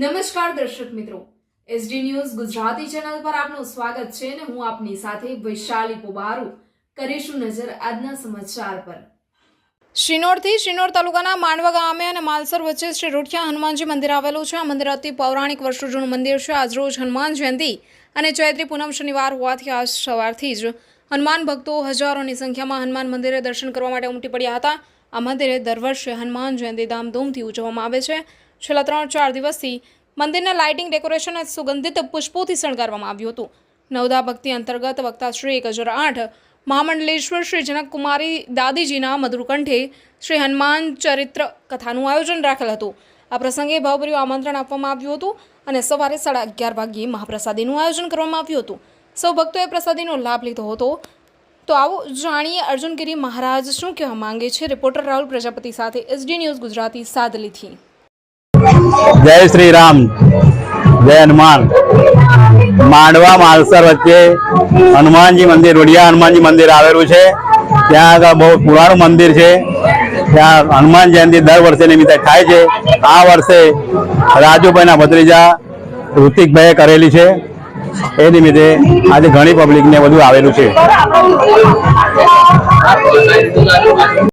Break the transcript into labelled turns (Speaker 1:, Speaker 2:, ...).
Speaker 1: નમસ્કાર દર્શક મિત્રો. એસડી ન્યૂઝ ગુજરાતી ચેનલ પર આપનું સ્વાગત છે અને હું આપની સાથે વૈશાલી પોબારુ કરીશું નજર આજના સમાચાર પર. શિનોરથી શિનોર તાલુકાના માંડવા ગામે અને માલસર વચ્ચે શ્રી રૂઠિયા હનુમાનજી મંદિર આવેલું છે. આ મંદિર અતિ પૌરાણિક વર્ષો જૂનું મંદિર છે. આજરોજ હનુમાન જયંતિ અને ચૈત્રી પૂનમ શનિવાર હોવાથી આજ સવારથી જ હનુમાન ભક્તો હજારોની સંખ્યામાં હનુમાન મંદિરે દર્શન કરવા માટે ઉમટી પડ્યા હતા. આ મંદિરે દર વર્ષે હનુમાન જયંતિ ધામધૂમથી ઉજવવામાં આવે છે. છેલ્લા ત્રણ ચાર દિવસથી મંદિરના લાઇટિંગ ડેકોરેશન અને સુગંધિત પુષ્પોથી શણગારવામાં આવ્યું હતું. નવદા ભક્તિ અંતર્ગત વક્તા શ્રી એક હજાર આઠ, મહામંડલેશ્વર શ્રી જનકકુમારી દાદીજીના મધુરકંઠે શ્રી હનુમાન ચરિત્ર કથાનું આયોજન રાખેલ હતું. આ પ્રસંગે ભાવભર્યું આમંત્રણ આપવામાં આવ્યું હતું અને સવારે સાડા અગિયાર વાગ્યે મહાપ્રસાદીનું આયોજન કરવામાં આવ્યું હતું. સૌ ભક્તોએ પ્રસાદીનો લાભ લીધો હતો. તો આવો જાણીએ અર્જુનગીરી મહારાજ શું કહેવા માંગે છે? રિપોર્ટર રાહુલ પ્રજાપતિ સાથે એસડી ન્યૂઝ ગુજરાતી સાદલીથી
Speaker 2: જય શ્રી રામ જય હનુમાન. માંડવા માલસર વચ્ચે હનુમાનજી મંદિર, રોડિયા હનુમાનજી મંદિર આવેલું છે. ત્યાં આગળ બહુ પુરાણું મંદિર છે. ત્યાં હનુમાન જયંતિ દર વર્ષે નિમિત્તે થાય છે. આ વર્ષે રાજુભાઈના ભત્રીજા ઋતિકભાઈએ કરેલી છે. એ નિમિત્તે આજે ઘણી પબ્લિકને બધું આવેલું છે.